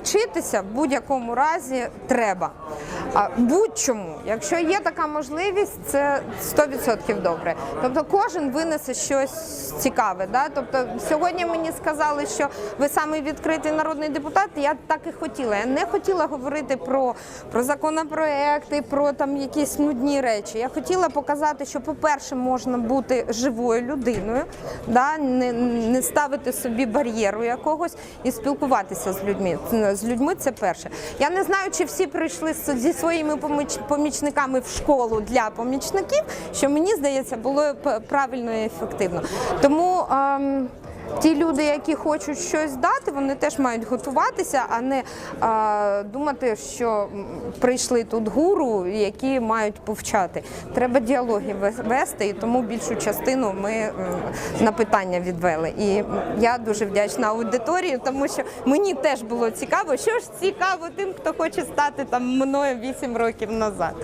Вчитися в будь-якому разі треба. А, будь-чому, якщо є така можливість, це 100% добре. Тобто кожен винесе щось цікаве. Да? Тобто сьогодні мені сказали, що ви самий відкритий народний депутат. Я так і хотіла. Я не хотіла говорити про, про законопроекти, про там якісь нудні речі. Я хотіла показати, що, по-перше, можна бути живою людиною, да? не, не ставити собі бар'єру якогось і спілкуватися з людьми. З людьми це перше. Я не знаю, чи всі прийшли зі своїми поміч- помічниками в школу для помічників, що мені здається було правильно і ефективно. Тому. Ті люди, які хочуть щось дати, вони теж мають готуватися, а не а, думати, що прийшли тут гуру, які мають повчати. Треба діалоги вес- вести, і тому більшу частину ми на питання відвели. І я дуже вдячна аудиторії, тому що мені теж було цікаво, що ж цікаво тим, хто хоче стати там мною 8 років назад.